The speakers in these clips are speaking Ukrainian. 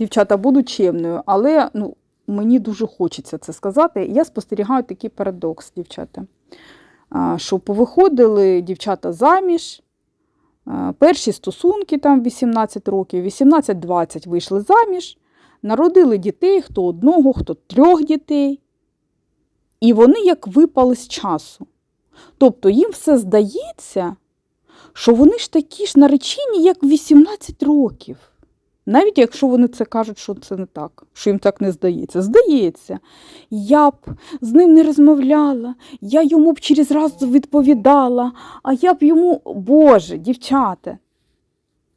дівчата, буду чемною, але ну, мені дуже хочеться це сказати. Я спостерігаю такий парадокс, дівчата. Що повиходили дівчата заміж, перші стосунки там 18 років, 18-20 вийшли заміж, народили дітей, хто одного, хто трьох дітей. І вони як випали з часу. Тобто їм все здається, що вони ж такі ж наречені, як 18 років. Навіть якщо вони це кажуть, що це не так, що їм так не здається. Здається, я б з ним не розмовляла, я йому б через раз відповідала, а я б йому, Боже, дівчата.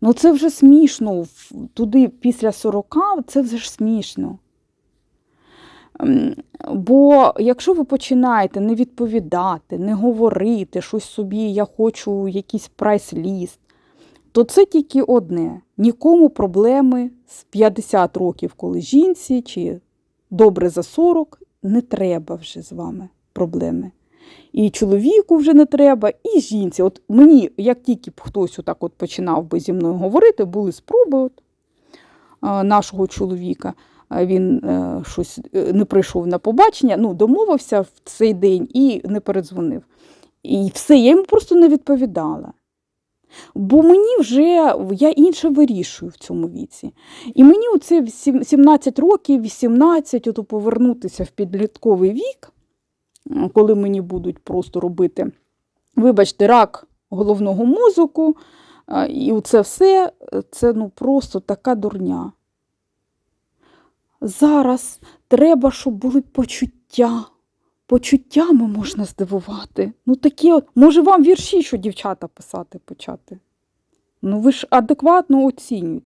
Ну це вже смішно. Туди після 40 це вже ж смішно. Ем, Бо якщо ви починаєте не відповідати, не говорити щось собі, я хочу якийсь прайс-ліст, то це тільки одне. Нікому проблеми з 50 років, коли жінці, чи добре за 40, не треба вже з вами проблеми. І чоловіку вже не треба, і жінці. От мені, як тільки б хтось отак от починав би зі мною говорити, були спроби от, нашого чоловіка. Він е, щось е, не прийшов на побачення, ну, домовився в цей день і не передзвонив. І все, я йому просто не відповідала. Бо мені вже я інше вирішую в цьому віці. І мені оце 17 років, 18, ото повернутися в підлітковий вік, коли мені будуть просто робити, вибачте, рак головного мозку, і це все це ну, просто така дурня. Зараз треба, щоб були почуття. Почуттями можна здивувати. Ну такі от, може вам вірші, що дівчата писати почати? Ну ви ж адекватно оцінюйте.